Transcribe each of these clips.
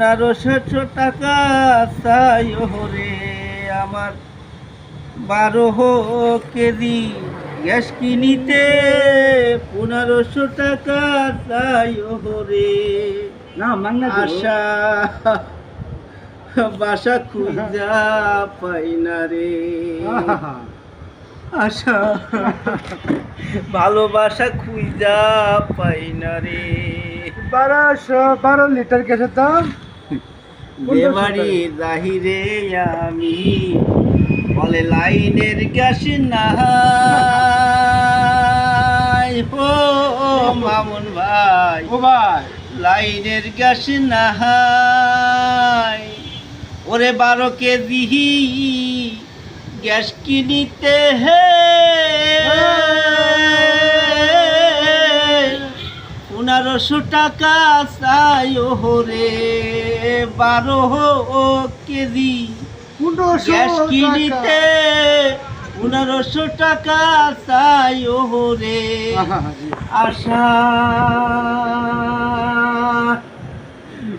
পনেরোশো টাকা চাই রে আমার। বারো কেজি গ্যাস কিনিতে পনেরোশো টাকা চাই রে না মাংনা আশা বাসা খুঁজা পাই না রে। আশা ভালোবাসা খুঁজা পাই না রে। বারোশো বারো লিটার গ্যাসের দাম? বাড়ি জাহিরে আমি বলে লাইনের গ্যাস নাই। ও মামুন ভাই ও ভাই। লাইনের গ্যাস নাই। ওরে বারো কেজি গ্যাস কিনিতে হে পনেরোশো টাকা চাই রে বারো কেজি গ্যাস কিনিতে পনেরোশো টাকা চাই রে আশা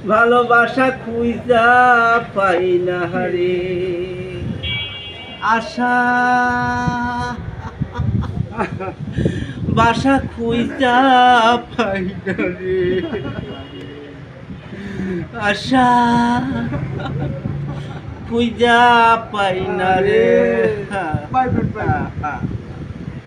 ভালোবাসা খুঁজা পাই না রে আশা। বাসা খুঁজা পাই রে। আশা খুঁজা পাই না রে।